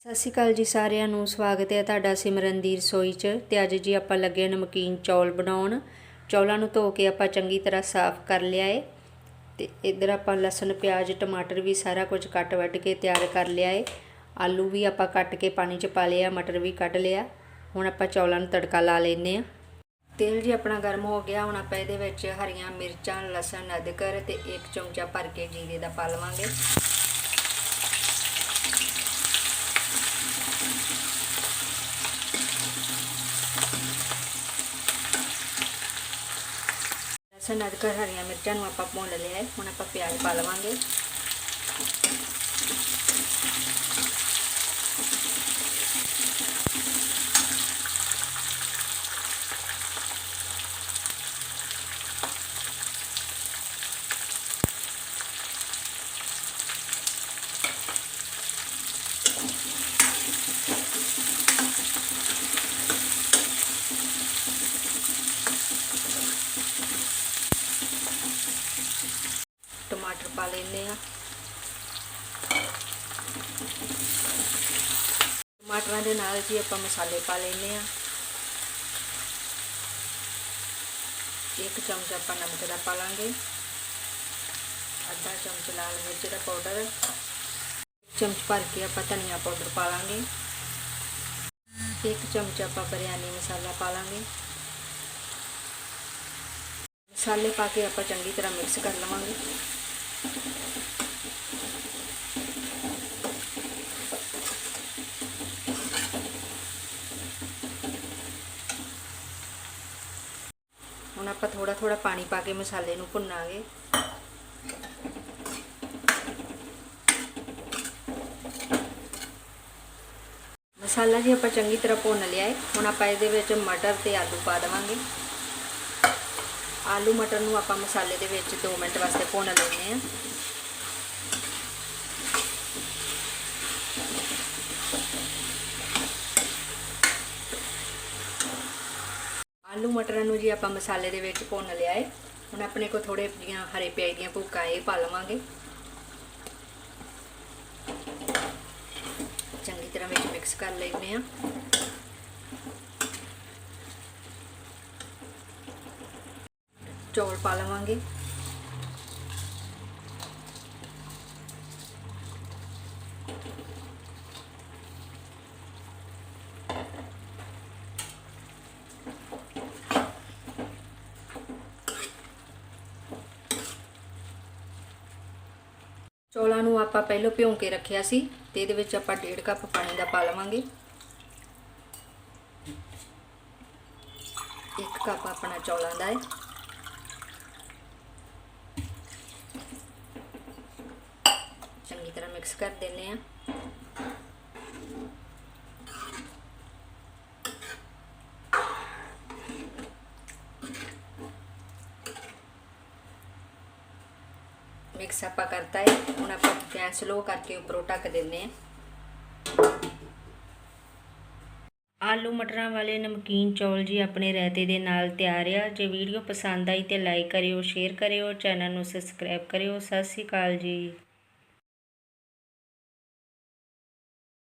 ਸਤਿ ਸ਼੍ਰੀ ਅਕਾਲ ਜੀ ਸਾਰਿਆਂ ਨੂੰ, ਸਵਾਗਤ ਹੈ ਤੁਹਾਡਾ ਸਿਮਰਨ ਦੀ ਰਸੋਈ 'ਚ ਤੇ ਅੱਜ ਜੀ ਆਪਾਂ ਲੱਗੇ ਨਮਕੀਨ ਚੌਲ ਬਣਾਉਣ। ਚੌਲਾਂ ਨੂੰ ਧੋ ਕੇ ਆਪਾਂ ਚੰਗੀ ਤਰ੍ਹਾਂ ਸਾਫ਼ ਕਰ ਲਿਆ ਏ ਤੇ ਇੱਧਰ ਆਪਾਂ ਲਸਣ, ਪਿਆਜ਼, ਟਮਾਟਰ ਵੀ ਸਾਰਾ ਕੁਝ ਕੱਟ ਵੱਢ ਕੇ ਤਿਆਰ ਕਰ ਲਿਆ ਏ। ਆਲੂ ਵੀ ਆਪਾਂ ਕੱਟ ਕੇ ਪਾਣੀ 'ਚ ਪਾ ਲਿਆ, ਮਟਰ ਵੀ ਕੱਢ ਲਿਆ। ਹੁਣ ਆਪਾਂ ਚੌਲਾਂ ਨੂੰ ਤੜਕਾ ਲਾ ਲੈਨੇ ਆ ਤੇਲ ਜੀ ਆਪਣਾ ਗਰਮ ਹੋ ਗਿਆ, ਹੁਣ ਆਪਾਂ ਇਹਦੇ ਵਿੱਚ ਹਰੀਆਂ ਮਿਰਚਾਂ, ਲਸਣ, ਅਦਰਕ ਤੇ ਇੱਕ ਚਮਚਾ ਭਰ ਕੇ ਜੀਰੇ ਦਾ ਪਾ ਲਵਾਂਗੇ। ਲਸਣ ਅਦਰਕ ਹਰੀਆਂ ਮਿਰਚਾਂ ਨੂੰ ਆਪਾਂ ਭੁੰਨ ਲਿਆ ਹੁਣ ਆਪਾਂ ਪਿਆਜ਼ ਪਾ ਲਵਾਂਗੇ। ਟਮਾਟਰ ਪਾ ਲੈਨੇ ਆ ਟਮਾਟਰਾਂ ਦੇ ਨਾਲ ਜੀ ਆਪਾਂ ਮਸਾਲੇ ਪਾ ਲੈਨੇ ਆ ਇੱਕ ਚਮਚ ਆਪਾਂ ਨਮਕ ਦਾ ਪਾ ਲਾਂਗੇ ਅੱਧਾ ਚਮਚ ਲਾਲ ਮਿਰਚ ਦਾ ਪਾਊਡਰ ਚਮਚ ਭਰ ਕੇ ਆਪਾਂ ਧਨੀਆ ਪਾਊਡਰ ਪਾ ਲਾਂਗੇ ਇੱਕ ਚਮਚ ਆਪਾਂ ਬਿਰਿਆਨੀ ਮਸਾਲਾ ਪਾ ਲਾਂਗੇ ਮਸਾਲੇ ਪਾ ਕੇ ਆਪਾਂ ਚੰਗੀ ਤਰ੍ਹਾਂ ਮਿਕਸ ਕਰ ਲਵਾਂਗੇ ਹੁਣ ਆਪਾਂ ਥੋੜਾ ਥੋੜਾ ਪਾਣੀ ਪਾ ਕੇ ਮਸਾਲੇ ਨੂੰ ਭੁੰਨਾਂਗੇ। ਮਸਾਲਾ ਜੀ ਆਪਾਂ ਚੰਗੀ ਤਰ੍ਹਾਂ ਭੁੰਨ ਲਿਆ ਹੈ। ਹੁਣ ਆਪਾਂ ਇਹਦੇ ਵਿੱਚ ਮਟਰ ਤੇ ਆਲੂ ਪਾ ਦੇਵਾਂਗੇ। ਆਲੂ ਮਟਰ ਨੂੰ ਆਪਾਂ ਮਸਾਲੇ ਦੇ ਵਿੱਚ 2 ਮਿੰਟ ਵਾਸਤੇ ਭੁੰਨ ਲੈਣੇ ਆ ਆਲੂ ਮਟਰਾਂ ਨੂੰ ਜੀ ਆਪਾਂ ਮਸਾਲੇ ਦੇ ਵਿੱਚ ਭੁੰਨ ਲਿਆ ਹੈ ਹੁਣ ਆਪਣੇ ਕੋ ਥੋੜੇ ਜੀਆਂ ਹਰੇ ਪਿਆਜ਼ ਦੀਆਂ ਭੁੱਕਾਂ ਇਹ ਪਾ ਲਵਾਂਗੇ। ਚੰਗੀ ਤਰ੍ਹਾਂ ਵਿੱਚ ਮਿਕਸ ਕਰ ਲੈਣੇ ਆ ਚੌਲ ਪਾ ਲਵਾਂਗੇ। ਚੌਲਾਂ ਨੂੰ ਆਪਾਂ ਪਹਿਲਾਂ ਭਿਉਂ ਕੇ ਰੱਖਿਆ ਸੀ ਤੇ ਇਹਦੇ ਵਿੱਚ ਆਪਾਂ 1.5 ਕੱਪ ਪਾਣੀ ਦਾ ਪਾ ਲਵਾਂਗੇ। ਇੱਕ ਕੱਪ ਆਪਣਾ ਚੌਲਾਂ ਦਾ ਹੈ। ਚੰਗੀ ਤਰ੍ਹਾਂ ਮਿਕਸ ਕਰ ਦਿੰਨੇ ਆ ਮਿਕਸ ਆਪਾਂ ਕਰਤਾ ਹੈ ਹੁਣ ਆਪਾਂ ਗੈਸ ਸਲੋ ਕਰਕੇ ਉੱਪਰੋਂ ਢੱਕ ਦਿੰਨੇ ਆ ਆਲੂ ਮਟਰਾਂ ਵਾਲੇ ਨਮਕੀਨ ਚੌਲ ਜੀ ਆਪਣੇ ਰਾਇਤੇ ਦੇ ਨਾਲ ਤਿਆਰ ਆ। ਜੇ ਵੀਡੀਓ ਪਸੰਦ ਆਈ ਤੇ ਲਾਈਕ ਕਰਿਓ ਸ਼ੇਅਰ ਕਰਿਓ ਚੈਨਲ ਨੂੰ ਸਬਸਕ੍ਰਾਈਬ ਕਰਿਓ। ਸਤਿ ਸ਼੍ਰੀ ਅਕਾਲ ਜੀ।